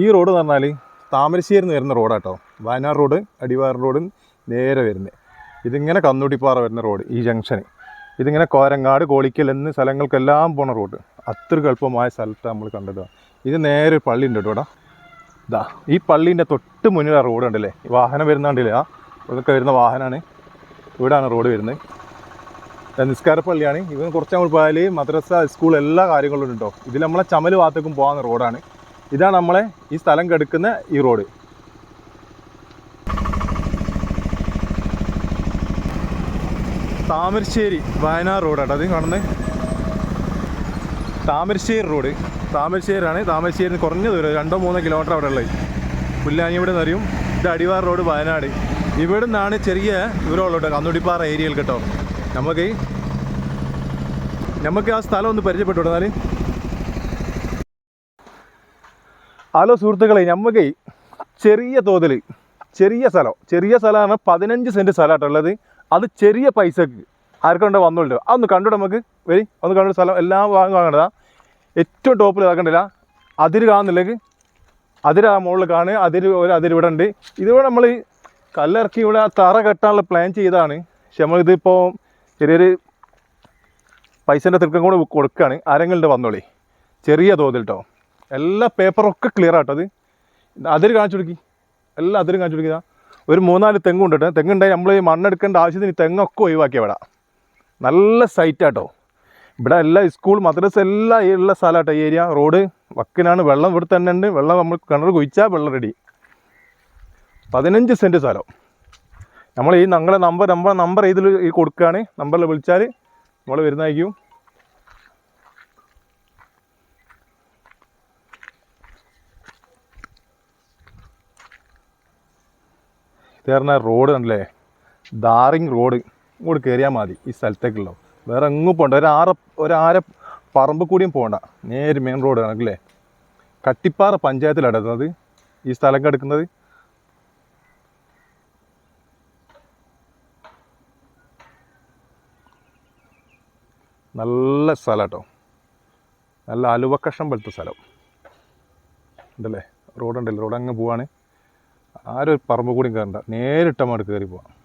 ഈ റോഡ് എന്ന് പറഞ്ഞാൽ താമരശ്ശേരി നിന്ന് വരുന്ന റോഡാട്ടോ. വയനാട് റോഡ് അടിവാർ റോഡ് നേരെ വരുന്നത് ഇതിങ്ങനെ കന്നുടിപ്പാറ വരുന്ന റോഡ് ഈ ജംഗ്ഷന്. ഇതിങ്ങനെ കോരങ്ങാട് കോളിക്കൽ എന്ന സ്ഥലങ്ങൾക്കെല്ലാം പോണ റോഡ്. അത്ര എളുപ്പമായ സ്ഥലത്ത് നമ്മൾ കണ്ടത്. ഇത് നേരെ ഒരു പള്ളി ഉണ്ട് കേട്ടോ ഇവിടെ. ഇതാ ഈ പള്ളീന്റെ തൊട്ട് മുന്നിൽ ആ റോഡ് ഉണ്ടല്ലേ വാഹനം വരുന്നുണ്ടല്ലേ ആ ഇതൊക്കെ വരുന്ന വാഹനമാണ് ഇവിടെയാണ് റോഡ് വരുന്നത്. നിസ്കാര പള്ളിയാണ്. ഇവൻ കുറച്ച് നമ്മൾ പോയാൽ മദ്രസ സ്കൂൾ എല്ലാ കാര്യങ്ങളും ഉണ്ട് ഇതിൽ നമ്മളെ ചമൽ ഭാഗത്തേക്കും പോകാവുന്ന റോഡാണ്. ഇതാണ് നമ്മളെ ഈ സ്ഥലം കെടുക്കുന്ന ഈ റോഡ്. താമരശ്ശേരി വയനാട് റോഡാട്ടോ അത് കാണുന്നത്. താമരശ്ശേരി റോഡ്. താമരശ്ശേരിയാണ്. താമരശ്ശേരി കുറഞ്ഞ ദൂരം രണ്ടോ മൂന്നോ കിലോമീറ്റർ അവിടെ ഉള്ളത്. പുല്ലാനിവിടെ ഇവിടെ അറിയും. ഇത് അടിവാർ റോഡ് വയനാട്. ഇവിടെ നിന്നാണ് ചെറിയ ദൂരമുള്ളൂ കന്നുടിപ്പാറ ഏരിയയിൽ കേട്ടോ. നമുക്ക് നമുക്ക് ആ സ്ഥലം ഒന്ന് പരിചയപ്പെട്ടു എന്നാൽ ഹലോ സുഹൃത്തുക്കളെ നമുക്ക് ചെറിയ തോതിൽ ചെറിയ സ്ഥലം ചെറിയ സ്ഥലമാണ് പതിനഞ്ച് സെന്റ് സ്ഥലമായിട്ടുള്ളത് അത് ചെറിയ പൈസക്ക് ആർക്കുണ്ടോ വന്നോളൂ അതൊന്ന് കണ്ടു നമുക്ക് വരി ഒന്ന് കണ്ടു സ്ഥലം? എല്ലാ ഭാഗം കാണണ്ടതാ ഏറ്റവും ടോപ്പിൽ ഇതാക്കണ്ടില്ല? അതിര് കാണുന്നില്ലെങ്കിൽ അതിര് മുകളിൽ കാണുക. അതിര് ഒരു അതിര് ഇവിടെ ഉണ്ട്. ഇതിവിടെ നമ്മൾ കല്ലിറക്കി ഇവിടെ തറ കെട്ടാനുള്ള പ്ലാൻ ചെയ്താണ് പക്ഷെ നമ്മളിതിപ്പോൾ ചെറിയൊരു പൈസന്റെ തിരക്കം കൂടെ കൊടുക്കുകയാണ് ആരെങ്കിലും വന്നോളി. ചെറിയ തോതിൽ കേട്ടോ എല്ലാ പേപ്പറൊക്കെ ക്ലിയർ ആട്ടോ അത്. അതിര് കാണിച്ചു കൊടുക്കി. എല്ലാം അതിരും കാണിച്ചു കൊടുക്കുക ഒരു മൂന്നാൽ തെങ്ങുണ്ട് കേട്ടോ തെങ്ങുണ്ടായി നമ്മൾ ഈ മണ്ണെടുക്കേണ്ട ആവശ്യത്തിന് തെങ്ങൊക്കെ ഒഴിവാക്കിയ ഇവിടെ. നല്ല സൈറ്റാട്ടോ ഇവിടെ എല്ലാ സ്കൂൾ മദ്രസ എല്ലാം ഉള്ള സ്ഥലമാട്ടോ ഈ ഏരിയ റോഡ് വക്കിനാണ്. വെള്ളം ഇവിടെ തന്നെ ഉണ്ട് വെള്ളം നമ്മൾ കിണർ കുഴിച്ചാൽ വെള്ളം റെഡി പതിനഞ്ച് സെന്റ് സ്ഥലം. നമ്മൾ ഈ ഞങ്ങളെ നമ്പർ നമ്പർ നമ്പർ ഇതിൽ ഈ കൊടുക്കുകയാണ് നമ്പറിൽ വിളിച്ചാൽ നമ്മൾ വരുന്നതായിരിക്കും. പറഞ്ഞാൽ റോഡ് ഉണ്ടല്ലേ ദാറിങ് റോഡ്. ഇങ്ങോട്ട് കയറിയാൽ മതി ഈ സ്ഥലത്തേക്കുള്ളൂ വേറെ എങ്ങും പോകണ്ട ഒരു ഒരാര പറമ്പ് കൂടിയും പോകണ്ട നേര് മെയിൻ റോഡ് ആണല്ലേ കട്ടിപ്പാറ പഞ്ചായത്തിലാണ് എടുക്കുന്നത് ഈ സ്ഥലം കിടക്കുന്നത് നല്ല സ്ഥലം കേട്ടോ നല്ല അലുവക്കഷം പോലത്തെ സ്ഥലം. ഉണ്ടല്ലേ? റോഡുണ്ടല്ലോ റോഡ് അങ്ങ് പോവാണ്. ആരും പറമ്പ് കൂടി കയറണ്ട. നേരിട്ട് അങ്ങോട്ട് കയറി പോവാം.